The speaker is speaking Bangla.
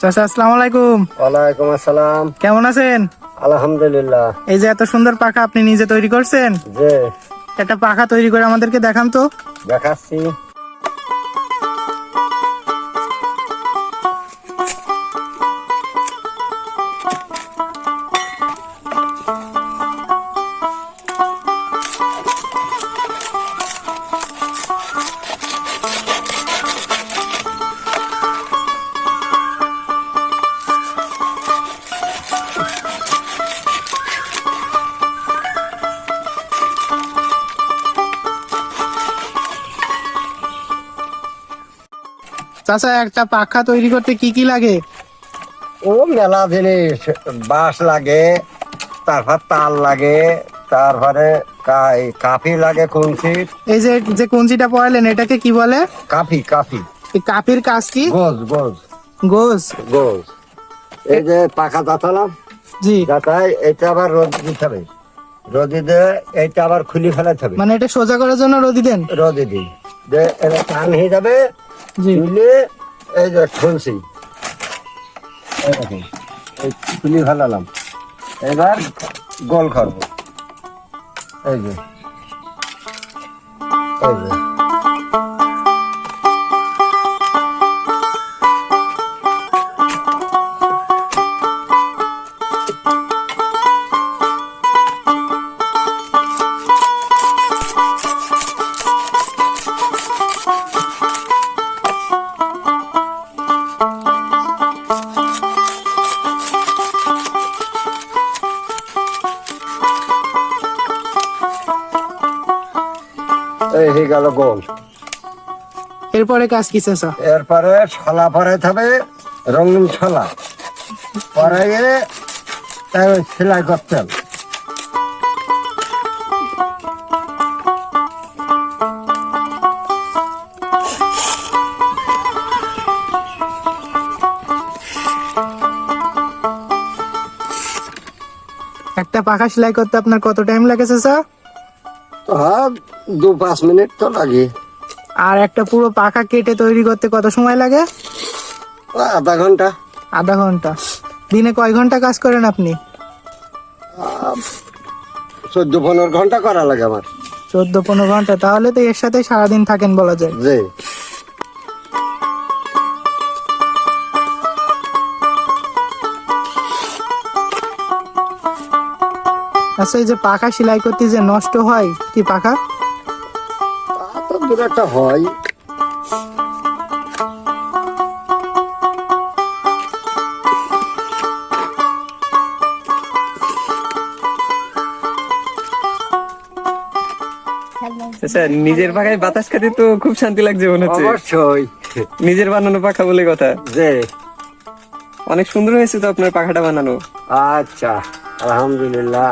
চাচা আসসালামু আলাইকুম। ওয়ালাইকুম আসসালাম। কেমন আছেন? আলহামদুলিল্লাহ। এই যে এত সুন্দর পাখা আপনি নিজে তৈরি করছেন? যে একটা পাখা তৈরি করে আমাদেরকে দেখান তো। দেখাচ্ছি। চাচা একটা পাখা তৈরি করতে কি কি লাগে? ও মেলা জিনিস বাঁশ লাগে তারপর তাল লাগে তারপরে কাফি লাগে কুঞ্চি এই যে যে কুঞ্চিটা পড়ালেন এটাকে কি বলে? কাফি কাফি। কাপির কাজ কি? গোজ গোজ। গোজ। গোজ। এই যে পাখা যাতালাম জি। যাতায় এটা আবার রোদ দিতে হবে। রোদি দিয়ে এটা আবার খুলি ফেলাতে হবে। মানে এটা সোজা করার জন্য রোদি দেন রোদি দিই। যে এটা টান হয়ে যাবে তুলে এই যে খুলছি এই খুলি ফেলালাম। এবার গোল করব। এই যে এই যে। এই হয়ে গেল গোল। এরপরে কাজ কি চাচা? এরপরে ছলা পরে হবে রঙিন ছলা। পরে তাই সেলাই করতে হবে। একটা পাখা সেলাই করতে আপনার কত টাইম লাগে চাচা? তো হ্যাঁ দু পাঁচ মিনিট তো লাগে। আর একটা পুরো পাখা কেটে তৈরি করতে কত সময় লাগে? আধা ঘণ্টা। আধা ঘণ্টা। দিনে কয় ঘণ্টা কাজ করেন আপনি? চোদ্দ পনেরো ঘণ্টা করা লাগে আমার। চোদ্দ পনেরো ঘণ্টা তাহলে তো এর সাথে সারাদিন থাকেন বলা যায়। যে আচ্ছা এই যে পাখা সেলাই করতে যে নষ্ট হয় কি পাখা? তা তো দু একটা হয়। আচ্ছা নিজের পাখায় বাতাস খাতে তো খুব শান্তি লাগছে মনে হচ্ছে। অবশ্যই। নিজের বানানো পাখা বলে কথা। যে। অনেক সুন্দর হয়েছে তো আপনার পাখাটা বানানো। আচ্ছা আলহামদুলিল্লাহ।